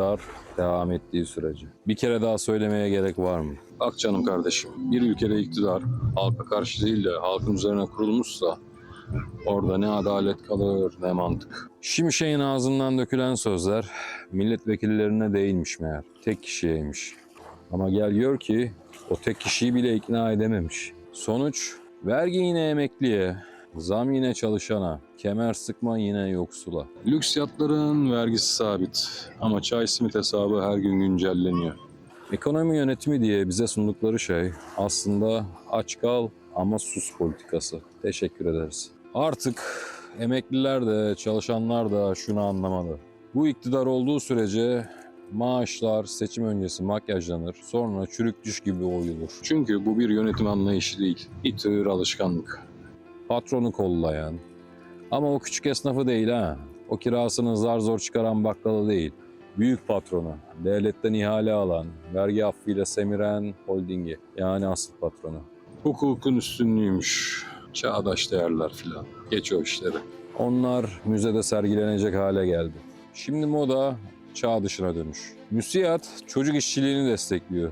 iktidar devam ettiği sürece. Bir kere daha söylemeye gerek var mı? Bak canım kardeşim, bir ülkede iktidar halka karşı değil de halkın üzerine kurulmuşsa orada ne adalet kalır ne mantık. Şimşek'in ağzından dökülen sözler milletvekillerine değilmiş meğer. Tek kişiyeymiş. Ama gel gör ki o tek kişiyi bile ikna edememiş. Sonuç vergi yine emekliye, zam yine çalışana, kemer sıkma yine yoksula. Lüks yatların vergisi sabit ama çay simit hesabı her gün güncelleniyor. Ekonomi yönetimi diye bize sundukları şey aslında aç kal ama sus politikası. Teşekkür ederiz. Artık emekliler de çalışanlar da şunu anlamalı. Bu iktidar olduğu sürece maaşlar seçim öncesi makyajlanır, sonra çürük düş gibi oyulur. Çünkü bu bir yönetim anlayışı değil, bir alışkanlık. Patronu kollayan ama o küçük esnafı değil ha. O kirasını zar zor çıkaran bakkalı değil. Büyük patronu, devletten ihale alan, vergi affıyla semiren holdingi yani asıl patronu. Hukukun üstünlüğüymüş, çağdaş değerler filan. Geç o işleri. Onlar müzede sergilenecek hale geldi. Şimdi moda çağ dışına dönüş. Müsiyat çocuk işçiliğini destekliyor.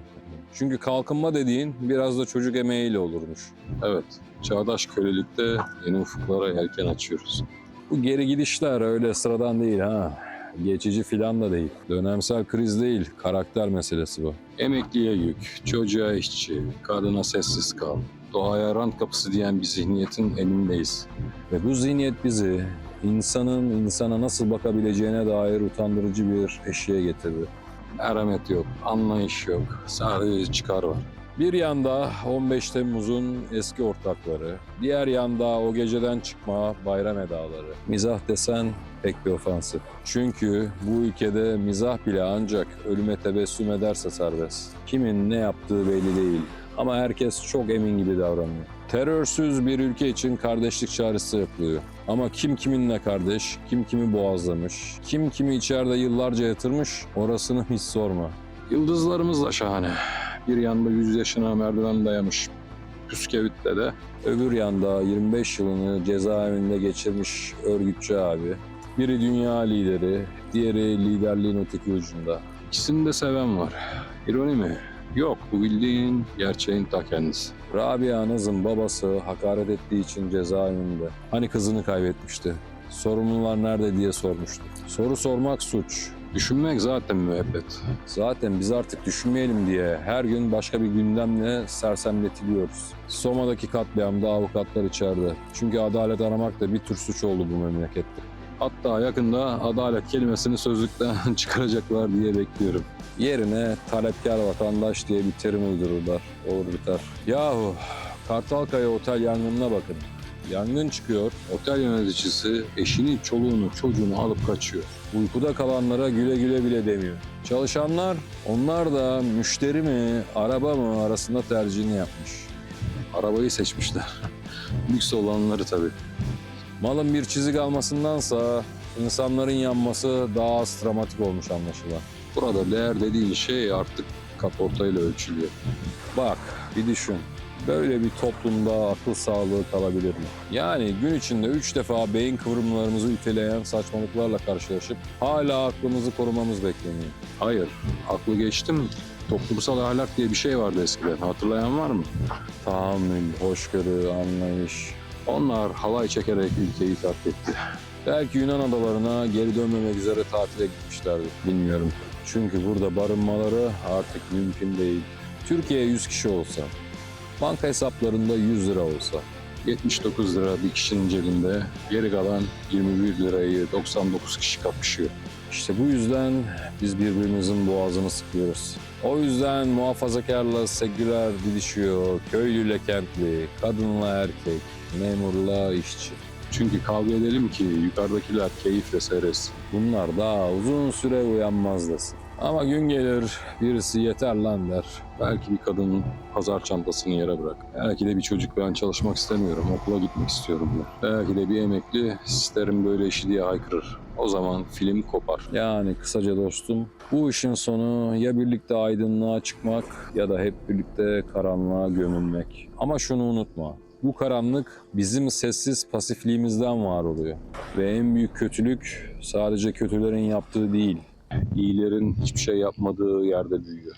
Çünkü kalkınma dediğin biraz da çocuk emeğiyle olurmuş. Evet, çağdaş kölelikte yeni ufuklara yelken açıyoruz. Bu geri gidişler öyle sıradan değil ha. Geçici filan da değil. Dönemsel kriz değil, karakter meselesi bu. Emekliye yük, çocuğa işçi, kadına sessiz kal. Doğaya rant kapısı diyen bir zihniyetin elindeyiz. Ve bu zihniyet bizi insanın insana nasıl bakabileceğine dair utandırıcı bir eşiğe getirdi. Merhamet yok, anlayış yok, sadece çıkar var. Bir yanda 15 Temmuz'un eski ortakları, diğer yanda o geceden çıkma bayram edaları. Mizah desen pek bir ofansif. Çünkü bu ülkede mizah bile ancak ölüme tebessüm ederse serbest. Kimin ne yaptığı belli değil ama herkes çok emin gibi davranıyor. Terörsüz bir ülke için kardeşlik çağrısı yapılıyor. Ama kim kiminle kardeş, kim kimi boğazlamış, kim kimi içeride yıllarca yatırmış orasını hiç sorma. Yıldızlarımız da şahane. Bir yanda 100 yaşına merdiven dayamış Püskevit'te de Öbür yanda 25 yılını cezaevinde geçirmiş örgütçü abi. Biri dünya lideri, diğeri liderliğin öteki ucunda. ikisini de seven var. İroni mi? Yok, bu bildiğin gerçeğin ta kendisi. Rabia Naz'ın babası hakaret ettiği için cezaevinde. Hani kızını kaybetmişti. Sorumlular nerede diye sormuştu. Soru sormak suç. Düşünmek zaten müebbet. Zaten biz artık düşünmeyelim diye her gün başka bir gündemle sersemletiliyoruz. Soma'daki katliamda avukatlar içeride. Çünkü adalet aramak da bir tür suç oldu bu memlekette. Hatta yakında adalet kelimesini sözlükten çıkaracaklar diye bekliyorum. Yerine talepkar vatandaş diye bir terim uydururlar. Olur biter. Yahu Kartalkaya otel yangınına bakın. Yangın çıkıyor. Otel yöneticisi eşini, çoluğunu, çocuğunu alıp kaçıyor. Uykuda kalanlara güle güle bile demiyor. Çalışanlar onlar da müşteri mi araba mı arasında tercihini yapmış. Arabayı seçmişler. Lüks olanları tabii. Malın bir çizik almasındansa insanların yanması daha az dramatik olmuş anlaşılan. Burada değer dediğin şey artık kaportayla ölçülüyor. Bak bir düşün. Böyle bir toplumda akıl sağlığı kalabilir mi? Yani gün içinde üç defa beyin kıvrımlarımızı üteleyen saçmalıklarla karşılaşıp hala aklımızı korumamız bekleniyor. Hayır, aklı geçtim. Toplumsal ahlak diye bir şey vardı eskiden. Hatırlayan var mı? Tahammül, hoşgörü, anlayış. Onlar halay çekerek ülkeyi terk etti. Belki Yunan adalarına geri dönmemek üzere tatile gitmişlerdi. Bilmiyorum. Çünkü burada barınmaları artık mümkün değil. Türkiye 100 kişi olsa, banka hesaplarında 100 lira olsa, 79 lira bir kişinin cebinde, geri kalan 21 lirayı 99 kişi kapışıyor. İşte bu yüzden biz birbirimizin boğazını sıkıyoruz. O yüzden muhafazakarla seküler didişiyor, köylüyle kentli, kadınla erkek, memurla işçi. Çünkü kavga edelim ki yukarıdakiler keyifle seyretsin. Bunlar daha uzun süre uyanmaz desin. Ama gün gelir birisi yeter lan der. Belki bir kadının pazar çantasını yere bırak. Belki de bir çocuk ben çalışmak istemiyorum, okula gitmek istiyorum der. Belki de bir emekli isterim böyle işi diye haykırır. O zaman film kopar. Yani kısaca dostum bu işin sonu ya birlikte aydınlığa çıkmak ya da hep birlikte karanlığa gömülmek. Ama şunu unutma. Bu karanlık bizim sessiz pasifliğimizden var oluyor. Ve en büyük kötülük sadece kötülerin yaptığı değil, İyilerin hiçbir şey yapmadığı yerde büyüyor.